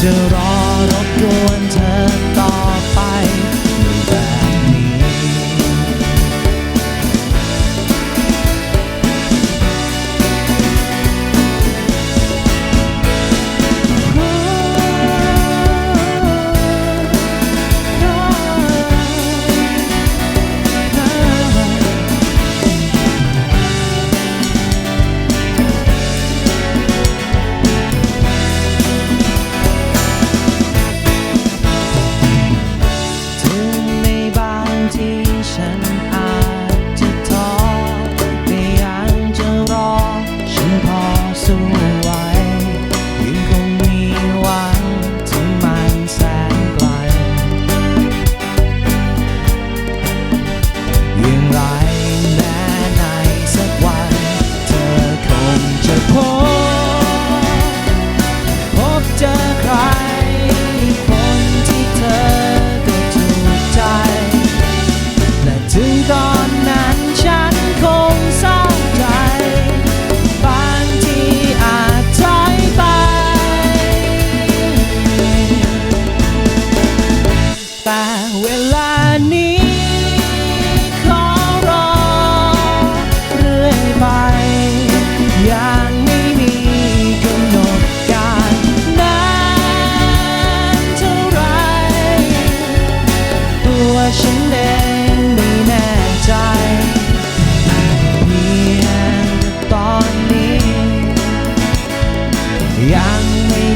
to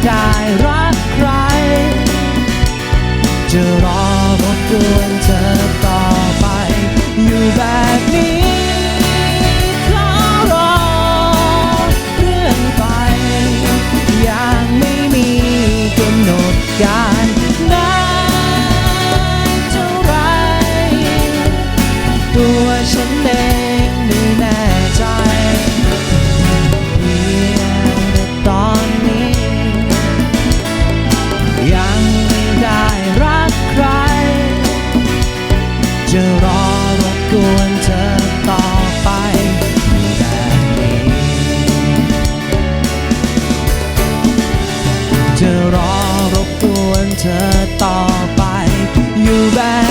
ได้รักใคร จะรอรบกวนเธอต่อไป อยู่แบบนี้ เธอต่อไปอยู่แบบ